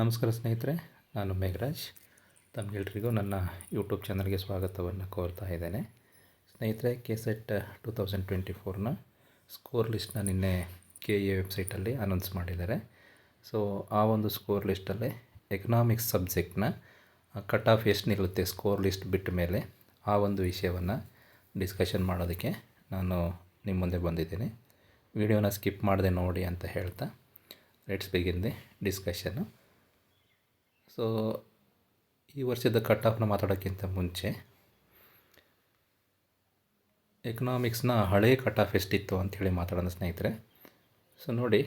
ನಮಸ್ಕಾರ ಸ್ನೇಹಿತರೆ, ನಾನು ಮೇಘರಾಜ್. ತಮಗೆಲ್ರಿಗೂ ನನ್ನ ಯೂಟ್ಯೂಬ್ ಚಾನಲ್ಗೆ ಸ್ವಾಗತವನ್ನು ಕೋರ್ತಾ ಇದ್ದೇನೆ. ಸ್ನೇಹಿತರೆ K SET two thousand twenty ಫೋರ್ನ score ಲಿಸ್ಟ್ನ ನಿನ್ನೆ ಕೆ ಎ ವೆಬ್ಸೈಟಲ್ಲಿ ಅನೌನ್ಸ್ ಮಾಡಿದ್ದಾರೆ. ಸೊ, ಆ ಒಂದು ಸ್ಕೋರ್ ಲಿಸ್ಟಲ್ಲಿ ಎಕನಾಮಿಕ್ಸ್ ಸಬ್ಜೆಕ್ಟ್ನ ಕಟ್ ಆಫ್ ಎಷ್ಟು ನಿಲ್ಲುತ್ತೆ ಸ್ಕೋರ್ ಲಿಸ್ಟ್ ಬಿಟ್ಟ ಮೇಲೆ ಆ ಒಂದು ವಿಷಯವನ್ನು ಡಿಸ್ಕಷನ್ ಮಾಡೋದಕ್ಕೆ ನಾನು ನಿಮ್ಮ ಮುಂದೆ ಬಂದಿದ್ದೀನಿ. ವಿಡಿಯೋನ ಸ್ಕಿಪ್ ಮಾಡದೆ ನೋಡಿ ಅಂತ ಹೇಳ್ತಾ, let's begin the discussion. So ಈ ವರ್ಷದ ಕಟ್ ಆಫ್ನ ಮಾತಾಡೋಕ್ಕಿಂತ ಮುಂಚೆ ಎಕನಾಮಿಕ್ಸ್ನ ಹಳೇ ಕಟ್ ಆಫ್ ಎಷ್ಟಿತ್ತು ಅಂಥೇಳಿ ಮಾತಾಡೋಣ ಸ್ನೇಹಿತರೆ. ಸೊ ನೋಡಿ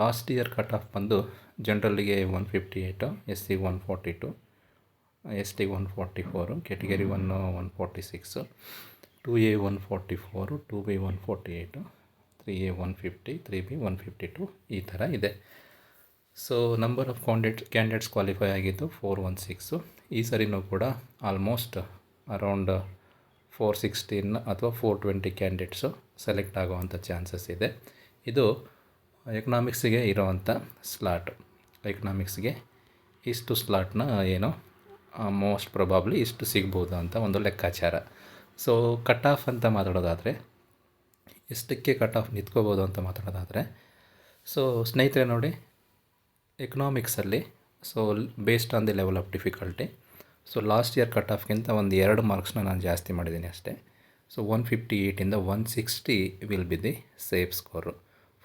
ಲಾಸ್ಟ್ ಇಯರ್ ಕಟ್ ಆಫ್ ಬಂದು ಜನರಲ್ಲಿಗೆ one fifty eight S C one forty two S T one forty four category one one forty six two A one forty four two B one forty eight three A one fifty three B one fifty two ಈ ಥರ ಇದೆ. So number of candidate candidates qualify ಆಗಿದ್ದು four one six ಈ ಸರಿನೂ ಕೂಡ almost around four sixteen ಅಥವಾ four twenty candidates select ಆಗುವಂಥ chances ಇದೆ. ಇದು ಎಕನಾಮಿಕ್ಸಿಗೆ ಇರೋವಂಥ ಸ್ಲಾಟ್ ಎಕನಾಮಿಕ್ಸ್ಗೆ ಇಷ್ಟು ಸ್ಲಾಟ್ನ ಏನು ಮೋಸ್ಟ್ ಪ್ರೊಬಾಬ್ಲಿ ಇಷ್ಟು ಸಿಗ್ಬೋದು ಅಂತ ಒಂದು ಲೆಕ್ಕಾಚಾರ. ಸೊ ಕಟ್ ಆಫ್ ಅಂತ ಮಾತಾಡೋದಾದರೆ, ಎಷ್ಟಕ್ಕೆ ಕಟ್ ಆಫ್ ನಿಂತ್ಕೋಬೋದು ಅಂತ ಮಾತಾಡೋದಾದರೆ ಸೊ ಸ್ನೇಹಿತರೆ ನೋಡಿ ಎಕನಾಮಿಕ್ಸಲ್ಲಿ so based on the level of difficulty so last year cut ಆಫ್ಗಿಂತ ಒಂದು ಎರಡು ಮಾರ್ಕ್ಸ್ನ ನಾನು ಜಾಸ್ತಿ ಮಾಡಿದ್ದೀನಿ ಅಷ್ಟೇ. So one fifty ಏಯ್ಟಿಂದ one sixty will be the safe score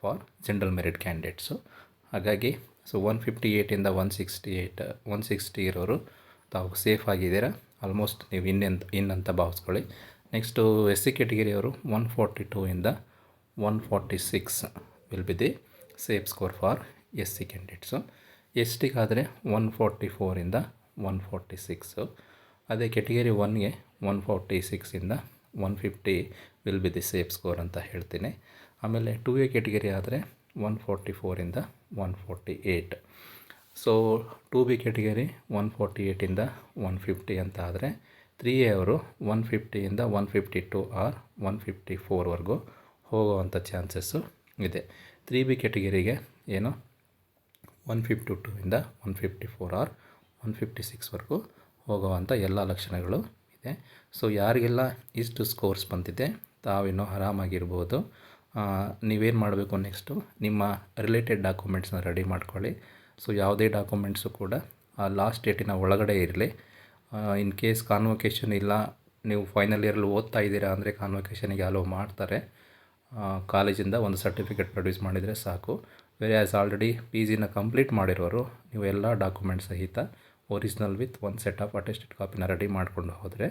for general merit candidates ಹಾಗಾಗಿ so one fifty ಏಯ್ಟಿಂದ one sixty eight one sixty ಇರೋರು ತಾವು ಸೇಫ್ ಆಗಿದ್ದೀರಾ? ಆಲ್ಮೋಸ್ಟ್ ನೀವು ಇನ್ನೆಂತ, ಇನ್ನಂತ ಭಾವಿಸ್ಕೊಳ್ಳಿ. ನೆಕ್ಸ್ಟು ಎಸ್ ಸಿ ಕೆಟಗಿರಿಯವರು ಒನ್ ಫಾರ್ಟಿ ಟೂ ಇಂದ one forty six will be the safe score for S C candidates. S ಟಿಗಾದರೆ one forty ಫೋರಿಂದ ಒನ್ ಫೋರ್ಟಿ ಸಿಕ್ಸು. ಅದೇ ಕೆಟಗರಿ ಒನ್ಗೆ one forty ಸಿಕ್ಸಿಂದ one fifty will be the safe score ಅಂತ ಹೇಳ್ತೀನಿ. ಆಮೇಲೆ two A category ಆದರೆ one forty ಫೋರಿಂದ one forty eight so two B category one forty ಏಯ್ಟಿಂದ one fifty ಅಂತ ಆದರೆ three A ಅವರು one ಫಿಫ್ಟಿಯಿಂದ one fifty two or one fifty ಫೋರ್ವರೆಗೂ ಹೋಗುವಂಥ chances ಇದೆ. Three B ಕೆಟಗರಿಗೆ ಏನು ಒನ್ ಫಿಫ್ಟಿ ಟೂ ಇಂದ one fifty four or one fifty ಸಿಕ್ಸ್ವರೆಗೂ ಹೋಗುವಂಥ ಎಲ್ಲ ಲಕ್ಷಣಗಳು ಇದೆ. ಸೊ ಯಾರಿಗೆಲ್ಲ ಇಷ್ಟು ಸ್ಕೋರ್ಸ್ ಬಂದಿದೆ, ತಾವಿನ್ನೂ ಆರಾಮಾಗಿರ್ಬೋದು. ನೀವೇನು ಮಾಡಬೇಕು ನೆಕ್ಸ್ಟು ನಿಮ್ಮ ರಿಲೇಟೆಡ್ ಡಾಕ್ಯುಮೆಂಟ್ಸ್ನ ರೆಡಿ ಮಾಡ್ಕೊಳ್ಳಿ. ಸೊ ಯಾವುದೇ ಡಾಕ್ಯುಮೆಂಟ್ಸು ಕೂಡ ಲಾಸ್ಟ್ ಡೇಟಿನ ಒಳಗಡೆ ಇರಲಿ. ಇನ್ ಕೇಸ್ ಕಾನ್ವೊಕೇಶನ್ ಇಲ್ಲ, ನೀವು ಫೈನಲ್ ಇಯರಲ್ಲಿ ಓದ್ತಾ ಇದ್ದೀರಾ ಅಂದರೆ ಕಾನ್ವೊಕೇಶನಿಗೆ ಅಲೋ ಮಾಡ್ತಾರೆ. ಕಾಲೇಜಿಂದ ಒಂದು ಸರ್ಟಿಫಿಕೇಟ್ ಪ್ರೊಡ್ಯೂಸ್ ಮಾಡಿದರೆ ಸಾಕು. ವೆರಿ ಆಸ್ ಆಲ್ರೆಡಿ ಪಿ ಜಿನ ಕಂಪ್ಲೀಟ್ ಮಾಡಿರೋರು, ನೀವು ಎಲ್ಲ ಡಾಕ್ಯುಮೆಂಟ್ ಸಹಿತ ಒರಿಜಿನಲ್ ವಿತ್ ಒಂದು ಸೆಟ್ ಆಫ್ ಅಟೆಸ್ಟೆಡ್ ಕಾಪಿನ ರೆಡಿ ಮಾಡಿಕೊಂಡು ಹೋದರೆ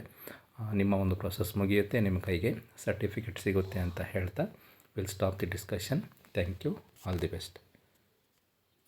ನಿಮ್ಮ ಒಂದು ಪ್ರೊಸೆಸ್ ಮುಗಿಯುತ್ತೆ, ನಿಮ್ಮ ಕೈಗೆ ಸರ್ಟಿಫಿಕೇಟ್ ಸಿಗುತ್ತೆ ಅಂತ ಹೇಳ್ತಾ will stop the discussion thank you all the best